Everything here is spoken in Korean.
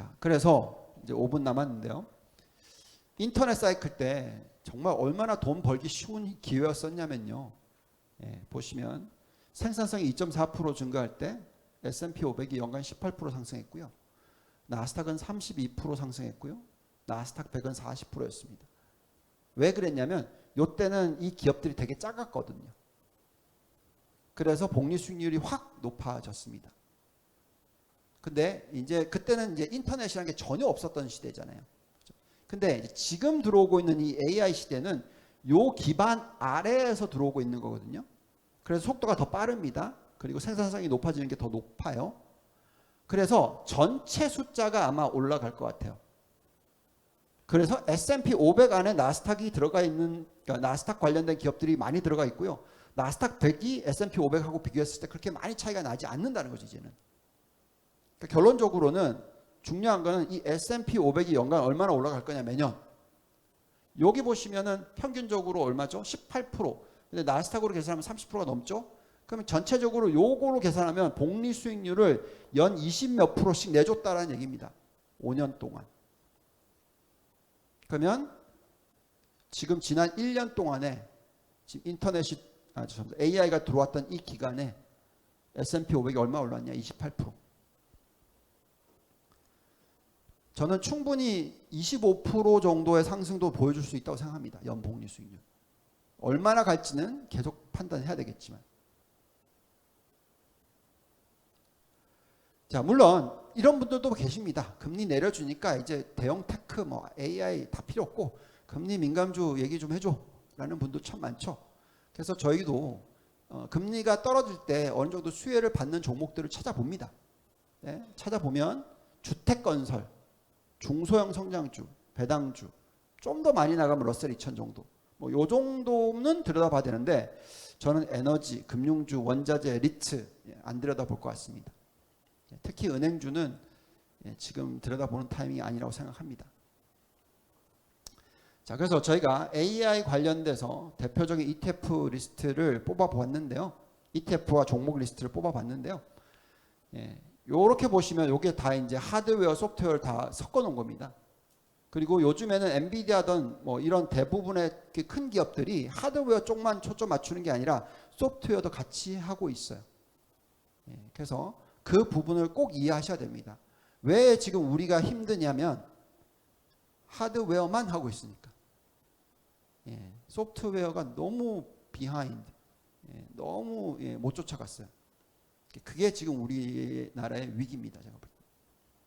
자, 그래서 이제 5분 남았는데요. 인터넷 사이클 때 정말 얼마나 돈 벌기 쉬운 기회였었냐면요. 예, 보시면 생산성이 2.4% 증가할 때 S&P 500이 연간 18% 상승했고요. 나스닥은 32% 상승했고요. 나스닥 100은 40%였습니다. 왜 그랬냐면 요때는 이 기업들이 되게 작았거든요. 그래서 복리 수익률이 확 높아졌습니다. 근데 이제 그때는 이제 인터넷이라는 게 전혀 없었던 시대잖아요. 그죠? 근데 지금 들어오고 있는 이 AI 시대는 요 기반 아래에서 들어오고 있는 거거든요. 그래서 속도가 더 빠릅니다. 그리고 생산성이 높아지는 게 더 높아요. 그래서 전체 숫자가 아마 올라갈 것 같아요. 그래서 S&P 500 안에 나스닥이 들어가 있는 그러니까 나스닥 관련된 기업들이 많이 들어가 있고요. 나스닥 100이 S&P 500하고 비교했을 때 그렇게 많이 차이가 나지 않는다는 거죠, 이제는. 그러니까 결론적으로는 중요한 거는 이 S&P 500이 연간 얼마나 올라갈 거냐 매년. 여기 보시면은 평균적으로 얼마죠? 18%. 근데 나스닥으로 계산하면 30%가 넘죠? 그러면 전체적으로 요거로 계산하면 복리 수익률을 연 20 몇 프로씩 내줬다라는 얘기입니다. 5년 동안. 그러면 지금 지난 1년 동안에 지금 인터넷이 아 죄송합니다. AI가 들어왔던 이 기간에 S&P 500이 얼마 올랐냐? 28%. 저는 충분히 25% 정도의 상승도 보여줄 수 있다고 생각합니다. 연복리 수익률. 얼마나 갈지는 계속 판단해야 되겠지만. 자, 물론 이런 분들도 계십니다. 금리 내려주니까 이제 대형 테크, 뭐 AI 다 필요 없고 금리 민감주 얘기 좀 해줘 라는 분도 참 많죠. 그래서 저희도 어, 금리가 떨어질 때 어느 정도 수혜를 받는 종목들을 찾아봅니다. 네, 찾아보면 주택 건설, 중소형 성장주, 배당주, 좀 더 많이 나가면 러셀 2000 정도. 뭐 요 정도는 들여다봐야 되는데 저는 에너지, 금융주, 원자재, 리츠 예, 안 들여다볼 것 같습니다. 예, 특히 은행주는 예, 지금 들여다보는 타이밍이 아니라고 생각합니다. 자, 그래서 저희가 AI 관련돼서 대표적인 ETF 리스트를 뽑아봤는데요. ETF와 종목 리스트를 뽑아봤는데요. 예, 요렇게 보시면 요게 다 이제 하드웨어, 소프트웨어를 다 섞어 놓은 겁니다. 그리고 요즘에는 엔비디아든 뭐 이런 대부분의 그큰 기업들이 하드웨어 쪽만 초점 맞추는 게 아니라 소프트웨어도 같이 하고 있어요. 예, 그래서 그 부분을 꼭 이해하셔야 됩니다. 왜 지금 우리가 힘드냐면 하드웨어만 하고 있으니까. 예, 소프트웨어가 너무 비하인드, 예, 너무 예, 못 쫓아갔어요. 그게 지금 우리나라의 위기입니다. 제가 볼 때.